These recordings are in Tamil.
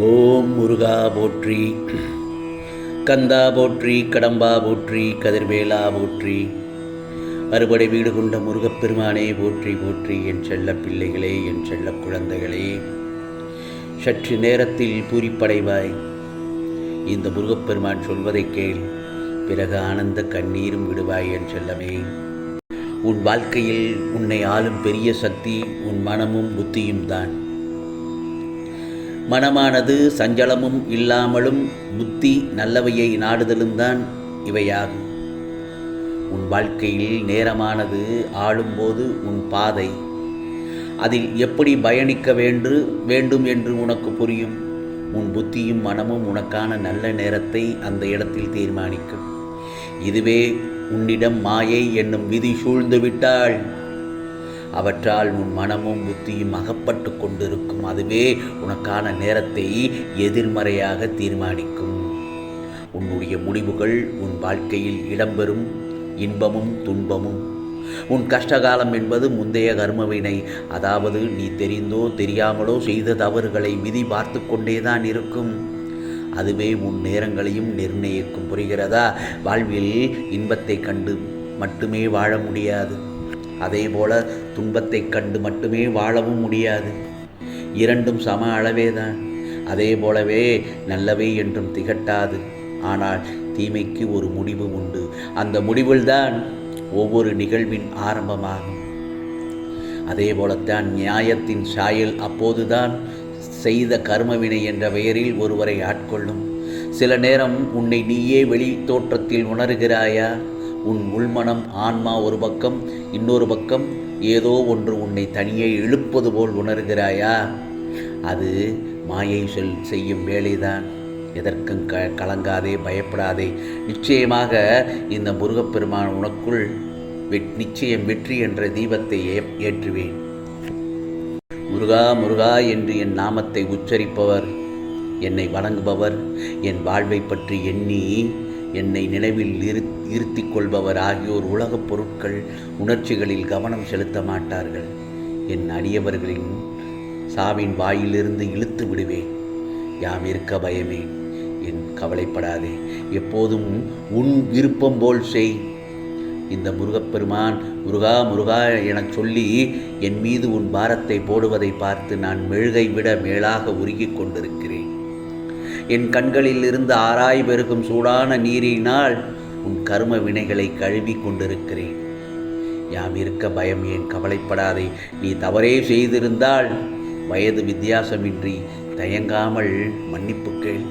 ஓம் முருகா போற்றி. கந்தா போற்றி கடம்பா போற்றி கதிர்வேலா போற்றி. அறுபடை வீடு கொண்ட முருகப்பெருமானே போற்றி போற்றி. என் செல்ல பிள்ளைகளே என் செல்ல குழந்தைகளே. சற்று நேரத்தில் பூரிப்படைவாய். இந்த முருகப்பெருமான் சொல்வதை கேள். பிறகு ஆனந்த கண்ணீரும் விடுவாய் என் செல்லமே. உன் வாழ்க்கையில் உன்னை ஆளும் பெரிய சக்தி உன் மனமும் புத்தியும் தான். மனமானது சஞ்சலமும் இல்லாமலும் புத்தி நல்லவையை நாடுதலும் தான் இவையாகும். உன் வாழ்க்கையில் நேரமானது ஆளும்போது உன் பாதை. அதில் எப்படி பயணிக்க வேண்டு வேண்டும் என்று உனக்கு புரியும். உன் புத்தியும் மனமும் உனக்கான நல்ல நேரத்தை அந்த இடத்தில் தீர்மானிக்கும். இதுவே உன்னிடம் மாயை என்னும் விதி சூழ்ந்துவிட்டால் அவற்றால் உன் மனமும் புத்தியும் அகப்பட்டு கொண்டிருக்கும். அதுவே உனக்கான நேரத்தை எதிர்மறையாக தீர்மானிக்கும். உன்னுடைய முடிவுகள் உன் வாழ்க்கையில் இடம்பெறும். இன்பமும் துன்பமும். உன் கஷ்டகாலம் என்பது முந்தைய கர்மவினை. அதாவது நீ தெரிந்தோ தெரியாமலோ செய்த தவறுகளை விதி பார்த்து கொண்டேதான் இருக்கும். அதுவே உன் நேரங்களையும் நிர்ணயிக்கும். புரிகிறதா? வாழ்வில் இன்பத்தை கண்டு மட்டுமே வாழ முடியாது. அதே போல துன்பத்தை கண்டு மட்டுமே வாழவும் முடியாது. இரண்டும் சம அளவே தான் அதே போலவே நல்லவை என்றும் திகட்டாது. ஆனால் தீமைக்கு ஒரு முடிவு உண்டு. அந்த முடிவில்தான் ஒவ்வொரு நிகழ்வின் ஆரம்பமாகும். அதே போலத்தான் நியாயத்தின் சாயல் அப்போதுதான் செய்த கர்மவினை என்ற பெயரில் ஒருவரை ஆட்கொள்ளும். சில நேரம் உன்னை நீயே வெளி தோற்றத்தில் உணர்கிறாயா? உன் உள்மனம் ஆன்மா ஒரு பக்கம் இன்னொரு பக்கம் ஏதோ ஒன்று உன்னை தனியே இழுப்பது போல் உணர்கிறாயா? அது மாயை சொல் செய்யும் வேலைதான். எதற்கும் க கலங்காதே பயப்படாதே. நிச்சயமாக இந்த முருகப்பெருமான் உனக்குள் வெட் நிச்சயம் வெற்றி என்ற தீபத்தை ஏ ஏற்றுவேன். முருகா முருகா என்று என் நாமத்தை உச்சரிப்பவர் என்னை வணங்குபவர் என் வாழ்வை பற்றி எண்ணி என்னை நினைவில் இரு இருத்திக் கொள்பவர் ஆகியோர் உலகப் பொருட்கள் உணர்ச்சிகளில் கவனம் செலுத்த மாட்டார்கள். என் அடியவர்களின் சாவின் வாயிலிருந்து இழுத்து விடுவேன். யாம் இருக்க பயமே? என் கவலைப்படாதே. எப்போதும் உன் விருப்பம் போல் செய். இந்த முருகப்பெருமான் முருகா முருகா எனச் சொல்லி என் மீது உன் பாரத்தை போடுவதை பார்த்து நான் மெழுகை விட மேலாக உருகிக் கொண்டிருக்கிறேன். என் கண்களில் இருந்து ஆராய் பெருகும் சூடான நீரினால் உன் கரும வினைகளை கழுவி கொண்டிருக்கிறேன். யாம் இருக்க பயம் ஏன்? கவலைப்படாதே. நீ தவறே செய்திருந்தால் வயது வித்தியாசமின்றி தயங்காமல் மன்னிப்பு கேள்.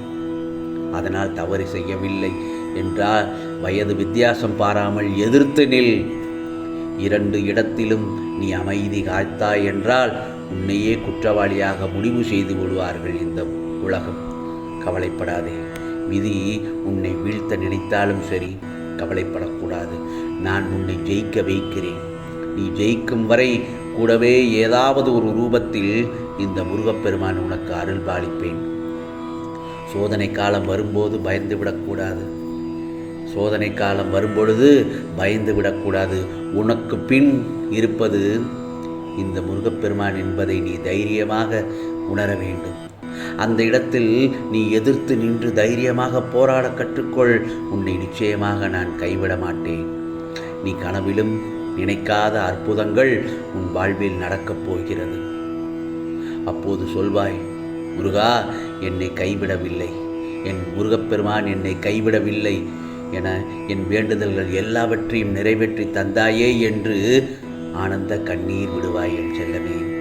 அதனால் தவறு செய்யவில்லை என்றால் வயது வித்தியாசம் பாராமல் எதிர்த்து நில். இரண்டு இடத்திலும் நீ அமைதி காய்த்தாய் என்றால் உன்னையே குற்றவாளியாக முடிவு செய்து விடுவார்கள் இந்த உலகம். கவலைப்படாதே. விதி உன்னை வீழ்த்த நினைத்தாலும் சரி கவலைப்படக்கூடாது. நான் உன்னை ஜெயிக்க வைக்கிறேன். நீ ஜெயிக்கும் வரை கூடவே ஏதாவது ஒரு ரூபத்தில் இந்த முருகப்பெருமான் உனக்கு அருள் பாலிப்பேன். சோதனை காலம் வரும்போது பயந்து விடக்கூடாது. சோதனை காலம் வரும்பொழுது பயந்து விடக்கூடாது. உனக்கு பின் இருப்பது இந்த முருகப்பெருமான் என்பதை நீ தைரியமாக உணர வேண்டும். அந்த இடத்தில் நீ எதிர்த்து நின்று தைரியமாக போராட கற்றுக்கொள். உன்னை நிச்சயமாக நான் கைவிட மாட்டேன். நீ கனவிலும் நினைக்காத அற்புதங்கள் உன் வாழ்வில் நடக்கப் போகிறது. அப்போது சொல்வாய் முருகா என்னை கைவிடவில்லை. என் முருகப்பெருமான் என்னை கைவிடவில்லை. என என் வேண்டுதல்கள் எல்லாவற்றையும் நிறைவேற்றி தந்தாயே என்று ஆனந்த கண்ணீர் விடுவாய் என் செல்லமே.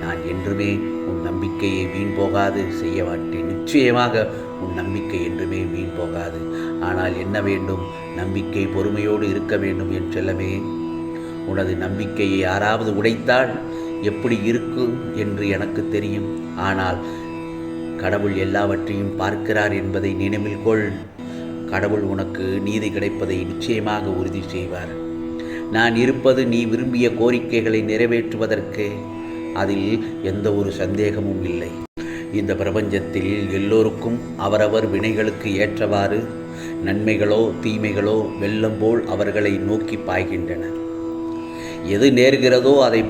நான் என்றுமே உன் நம்பிக்கையை வீண் போகாது. செய்ய மாட்டேன். நிச்சயமாக உன் நம்பிக்கை என்றுமே வீண் போகாது. ஆனால் என்ன வேண்டும்? நம்பிக்கை பொறுமையோடு இருக்க வேண்டும் என் செல்லமே. உனது நம்பிக்கையை யாராவது உடைத்தால் எப்படி இருக்கும் என்று எனக்கு தெரியும். ஆனால் கடவுள் எல்லாவற்றையும் பார்க்கிறார் என்பதை நினைவில் கொள். கடவுள் உனக்கு நீதி கிடைப்பதை நிச்சயமாக உறுதி செய்வார். நான் இருப்பது நீ விரும்பிய கோரிக்கைகளை நிறைவேற்றுவதற்கு அதில் எந்த ஒரு சந்தேகமும் இல்லை. இந்த பிரபஞ்சத்தில் எல்லோருக்கும் அவரவர் வினைகளுக்கு ஏற்றவாறு நன்மைகளோ தீமைகளோ வெள்ளம் போல் அவர்களை நோக்கி பாய்கின்றன. எது நேர்கிறதோ அதை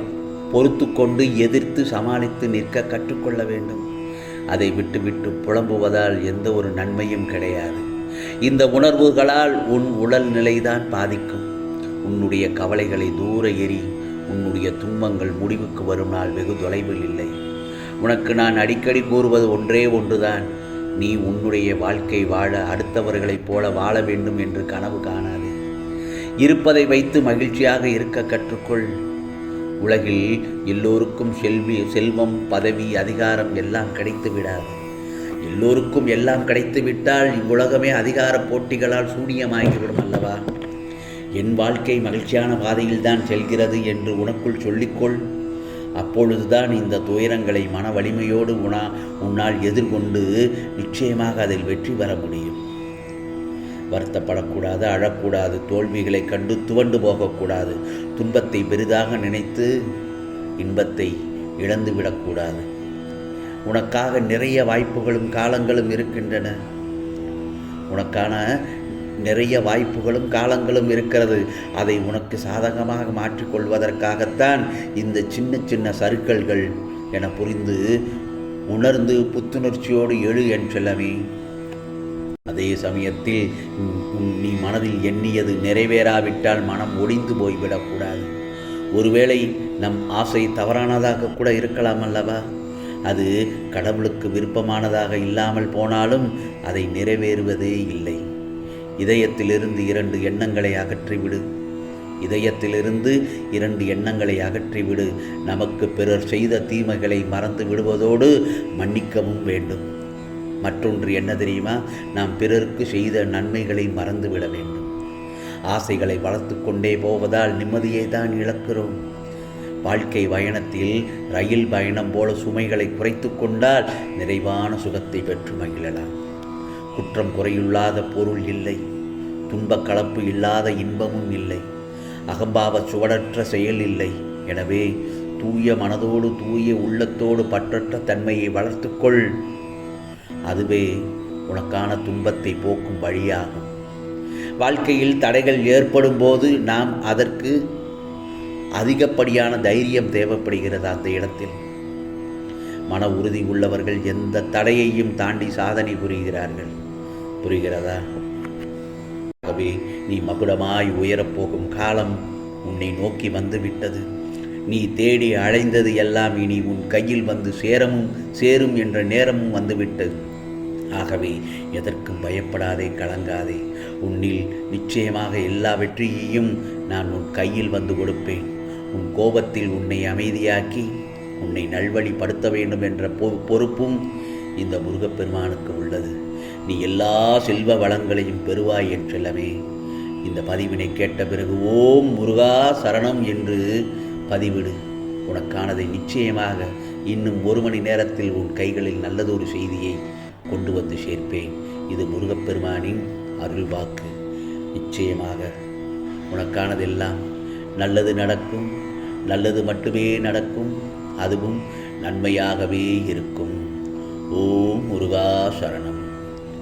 பொறுத்து கொண்டு எதிர்த்து சமாளித்து நிற்க கற்றுக்கொள்ள வேண்டும். அதை விட்டுவிட்டு புலம்புவதால் எந்த ஒரு நன்மையும் கிடையாது. இந்த உணர்வுகளால் உன் உடல் நிலைதான் பாதிக்கும். உன்னுடைய கவலைகளை தூர எறி உன்னுடைய துன்பங்கள் முடிவுக்கு வரும் நாள் வெகு தொலைவில் இல்லை. உனக்கு நான் அடிக்கடி கூறுவது ஒன்றே ஒன்றுதான். நீ உன்னுடைய வாழ்க்கை வாழ அடுத்தவர்களைப் போல வாழ வேண்டும் என்று கனவு காணாதே. இருப்பதை வைத்து மகிழ்ச்சியாக இருக்க கற்றுக்கொள். உலகில் எல்லோருக்கும் செல்வி செல்வம் பதவி அதிகாரம் எல்லாம் கிடைத்து விடாது. எல்லோருக்கும் எல்லாம் கிடைத்து விட்டால் இவ்வுலகமே அதிகார போட்டிகளால் சூனியமாகிவிடும் அல்லவா? என் வாழ்க்கை மகிழ்ச்சியான பாதையில்தான் செல்கிறது என்று உனக்குள் சொல்லிக்கொள். அப்பொழுதுதான் இந்த துயரங்களை மன வலிமையோடு உணா உன்னால் எதிர்கொண்டு நிச்சயமாக அதில் வெற்றி பெற முடியும். வருத்தப்படக்கூடாது அழக்கூடாது தோல்விகளை கண்டு துவண்டு போகக்கூடாது துன்பத்தை பெரிதாக நினைத்து இன்பத்தை இழந்துவிடக்கூடாது உனக்காக நிறைய வாய்ப்புகளும் காலங்களும் இருக்கின்றன. உனக்கான நிறைய வாய்ப்புகளும் காலங்களும் இருக்கிறது. அதை உனக்கு சாதகமாக மாற்றிக்கொள்வதற்காகத்தான் இந்த சின்ன சின்ன சறுக்கல்கள் என புரிந்து உணர்ந்து புத்துணர்ச்சியோடு எழு என் செல்லமே. அதே சமயத்தில் நீ மனதில் எண்ணியது நிறைவேறாவிட்டால் மனம் ஒளிந்து போய்விடக்கூடாது. ஒருவேளை நம் ஆசை தவறானதாக கூட இருக்கலாம் அல்லவா? அது கடவுளுக்கு விருப்பமானதாக இல்லாமல் போனாலும் அதை நிறைவேறுவதே இல்லை. இதயத்திலிருந்து இரண்டு எண்ணங்களை அகற்றிவிடு. இதயத்திலிருந்து இரண்டு எண்ணங்களை அகற்றிவிடு. நமக்கு பிறர் செய்த தீமைகளை மறந்து விடுவதோடு மன்னிக்கவும் வேண்டும். மற்றொன்று என்ன தெரியுமா? நாம் பிறருக்கு செய்த நன்மைகளை மறந்துவிட வேண்டும். ஆசைகளை வளர்த்து கொண்டே போவதால் நிம்மதியை தான் இழக்கிறோம். வாழ்க்கை பயணத்தில் ரயில் பயணம் போல சுமைகளை குறைத்து கொண்டால் நிறைவான சுகத்தை பெற்று மகிழலாம். குற்றம் குறையுள்ளாத பொருள் இல்லை. துன்பக் கலப்பு இல்லாத இன்பமும் இல்லை. அகம்பாவ சுவடற்ற செயல் இல்லை. எனவே தூய மனதோடு தூய உள்ளத்தோடு பற்றற்ற தன்மையை வளர்த்துக்கொள். அதுவே உனக்கான துன்பத்தை போக்கும் வழியாகும். வாழ்க்கையில் தடைகள் ஏற்படும் போது நாம் அதற்கு அதிகப்படியான தைரியம் தேவைப்படுகிறது அந்த இடத்தில்? மன உறுதி உள்ளவர்கள் எந்த தடையையும் தாண்டி சாதனை புரிகிறார்கள்? புரிகிறதா? ஆகவே நீ மகுடமாய் உயரப்போகும் காலம் உன்னை நோக்கி வந்துவிட்டது. நீ தேடி அழைந்தது எல்லாம் இனி உன் கையில் வந்து சேரமும் சேரும் என்ற நேரமும் வந்துவிட்டது. ஆகவே எதற்கும் பயப்படாதே கலங்காதே. உன்னில் நிச்சயமாக எல்லா வெற்றியையும் நான் உன் கையில் வந்து கொடுப்பேன். உன் கோபத்தில் உன்னை அமைதியாக்கி உன்னை நல்வழிப்படுத்த வேண்டும் என்ற பொ- பொறுப்பும் இந்த முருகப்பெருமானுக்கு உள்ளது. நீ எல்லா செல்வ வளங்களையும் பெறுவாய் என் செல்லமே இந்த பதிவினை கேட்ட பிறகு ஓம் முருகா சரணம் என்று பதிவிடு. உனக்கானதை நிச்சயமாக இன்னும் ஒரு மணி நேரத்தில் உன் கைகளில் நல்லதொரு செய்தியை கொண்டு வந்து சேர்ப்பேன். இது முருகப்பெருமானின் அருள் வாக்கு. நிச்சயமாக உனக்கானதெல்லாம் நல்லது நடக்கும் நல்லது மட்டுமே நடக்கும் அதுவும் நன்மையாகவே இருக்கும். ஓம் முருகா சரணம்.